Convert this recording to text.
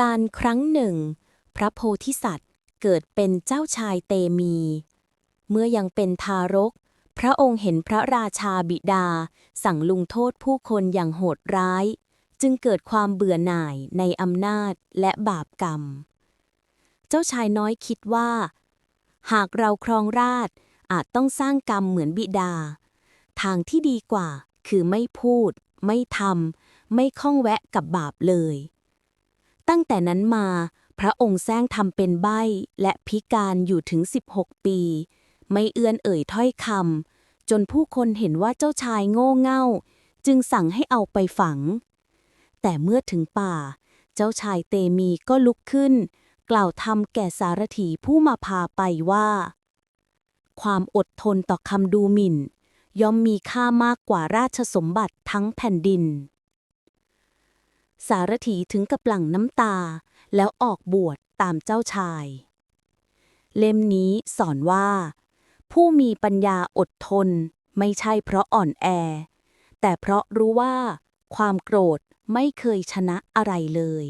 การครั้งหนึ่ง พระโพธิสัตว์เกิดเป็นเจ้าชายเตมี เมื่อยังเป็นทารก พระองค์เห็นพระราชาบิดา สั่งลุงโทษผู้คนอย่างโหดร้าย จึงเกิดความเบื่อหน่ายในอำนาจและบาปกรรม เจ้าชายน้อยคิดว่า หากเราครองราชอาจต้องสร้างกรรมเหมือนบิดา ทางที่ดีกว่าคือไม่พูด ไม่ทำไม่ข้องแวะกับบาปเลย ตั้งแต่นั้นมา พระองค์แซงทำเป็นใบ้และพิการอยู่ถึง 16 ปี ไม่เอื้อนเอ่ยถ้อยคำจนผู้คนเห็นว่าเจ้าชายโง่เง่า จึงสั่งให้เอาไปฝัง แต่เมื่อถึงป่า เจ้าชายเตมีก็ลุกขึ้น กล่าวทำแก่สารถีผู้มาพาไปว่า ความอดทนต่อคำดูหมิ่น ย่อมมีค่ามากกว่าราชสมบัติทั้งแผ่นดิน สารถีถึงกับหลั่งน้ำตา แล้วออกบวชตามเจ้าชาย เล่มนี้สอนว่า ผู้มีปัญญาอดทน ไม่ใช่เพราะอ่อนแอ แต่เพราะรู้ว่า ความโกรธไม่เคยชนะอะไรเลย